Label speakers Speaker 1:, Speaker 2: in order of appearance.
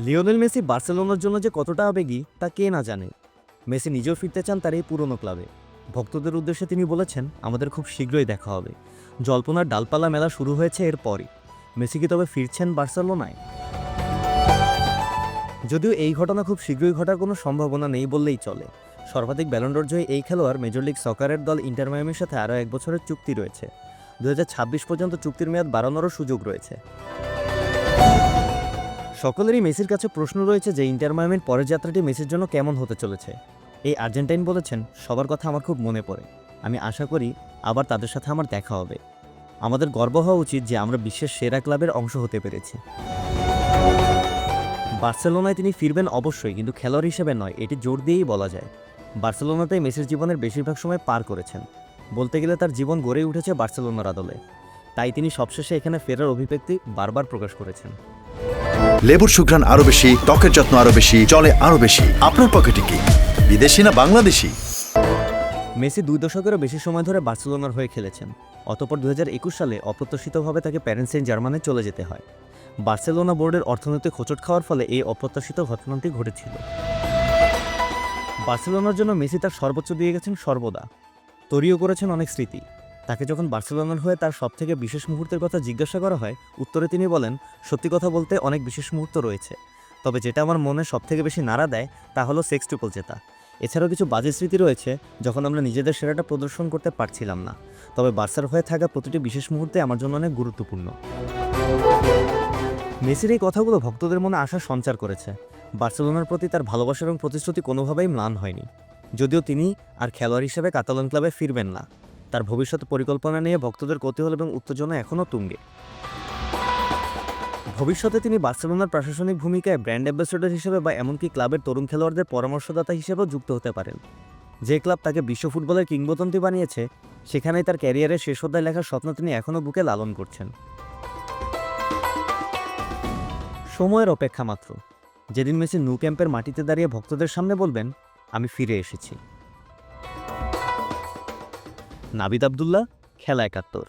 Speaker 1: Lionel Messi বার্সেলোনার জন্য যে কতটা আবেগী, তা কে না জানে। মেসি নিজেও ফিরতে চান তার এই পুরনো ক্লাবে। ভক্তদের উদ্দেশ্যে তিনি বলেছেন, আমাদের খুব শীঘ্রই দেখা হবে। জল্পনার ডালপালা মেলা শুরু হয়েছে এরপরই মেসি কি তবে ফিরছেন বার্সেলোনায়? যদিও এই ঘটনা খুব শীঘ্রই ঘটার কোনো সম্ভাবনা নেই বললেই চলে। সর্বাধিক ব্যালন্ডর জয়ী এই খেলোয়াড় মেজর লিগ সকারের দল ইন্টার মায়ামির সাথে আরও এক বছরের চুক্তি রয়েছে। দু হাজার ছাব্বিশ পর্যন্ত চুক্তির মেয়াদ বাড়ানোরও সুযোগ রয়েছে। সকলেরই মেসির কাছে প্রশ্ন রয়েছে যে ইন্টার মায়ামির পরের যাত্রাটি মেসির জন্য কেমন হতে চলেছে। এই আর্জেন্টাইন বলেছেন, সবার কথা আমার খুব মনে পড়ে। আমি আশা করি আবার তাদের সাথে আমার দেখা হবে। আমাদের গর্ব হওয়া উচিত যে আমরা বিশ্বের সেরা ক্লাবের অংশ হতে পেরেছি। বার্সেলোনায় তিনি ফিরবেন অবশ্যই, কিন্তু খেলোয়াড় হিসেবে নয়, এটি জোর দিয়েই বলা যায়। বার্সেলোনাতেই মেসির জীবনের বেশিরভাগ সময় পার করেছেন। বলতে গেলে তার জীবন গড়ে উঠেছে বার্সেলোনার আদলে। তাই তিনি সবশেষে এখানে ফেরার অভিব্যক্তি বারবার প্রকাশ করেছেন।
Speaker 2: লেবুর সুঘ্রাণ আরও বেশি, ত্বকের যত্ন আরও বেশি চলে আরও বেশি। আপনার পকেটে কি? বিদেশি না বাংলাদেশি?
Speaker 1: মেসি দুই দশকেরও বেশি সময় ধরে বার্সেলোনার হয়ে খেলেছেন। অতপর দু সালে অপ্রত্যাশিতভাবে তাকে প্যারেন্স সেন্ট জার্মানে চলে যেতে হয়। বার্সেলোনা বোর্ডের অর্থনৈতিক হোঁচট খাওয়ার ফলে এই অপ্রত্যাশিত ঘটনাটি ঘটেছিল। বার্সেলোনার জন্য মেসি তার সর্বোচ্চ দিয়ে গেছেন সর্বদা। তৈরিও করেছেন অনেক স্মৃতি। তাকে যখন বার্সেলোনার হয়ে তার সবথেকে বিশেষ মুহূর্তের কথা জিজ্ঞাসা করা হয়, উত্তরে তিনি বলেন, সত্যি কথা বলতে অনেক বিশেষ মুহূর্ত রয়েছে। তবে যেটা আমার মনে সবথেকে বেশি নাড়া দেয়, তা হলো সেক্স টুপল জেতা। এছাড়াও কিছু বাজে স্মৃতি রয়েছে, যখন আমরা নিজেদের সেরাটা প্রদর্শন করতে পারছিলাম না। তবে বার্সার হয়ে থাকা প্রতিটি বিশেষ মুহূর্তে আমার জন্য অনেক গুরুত্বপূর্ণ। মেসির এই কথাগুলো ভক্তদের মনে আশা সঞ্চার করেছে। বার্সেলোনার প্রতি তার ভালোবাসা এবং প্রতিশ্রুতি কোনোভাবেই ম্লান হয়নি। যদিও তিনি আর খেলোয়াড় হিসেবে কাতালন ক্লাবে ফিরবেন না। তার ভবিষ্যৎ পরিকল্পনা নিয়ে ভক্তদের কৌতূহল এবং উত্তেজনা এখনও তুঙ্গে। ভবিষ্যতে তিনি বার্সেলোনার প্রশাসনিক ভূমিকায় ব্র্যান্ড অ্যাম্বাসেডর হিসেবে বা এমনকি ক্লাবের তরুণ খেলোয়াড়দের পরামর্শদাতা হিসেবেও যুক্ত হতে পারেন। যে ক্লাব তাকে বিশ্ব ফুটবলের কিংবদন্তি বানিয়েছে, সেখানেই তার ক্যারিয়ারের শেষ অধ্যায় লেখার স্বপ্ন তিনি এখনও বুকে লালন করছেন। সময়ের অপেক্ষা মাত্র। যেদিন মেসি নু ক্যাম্পের মাটিতে দাঁড়িয়ে ভক্তদের সামনে বলবেন, আমি ফিরে এসেছি। নাবিদ আবদুল্লাহ খেলা একাত্তর।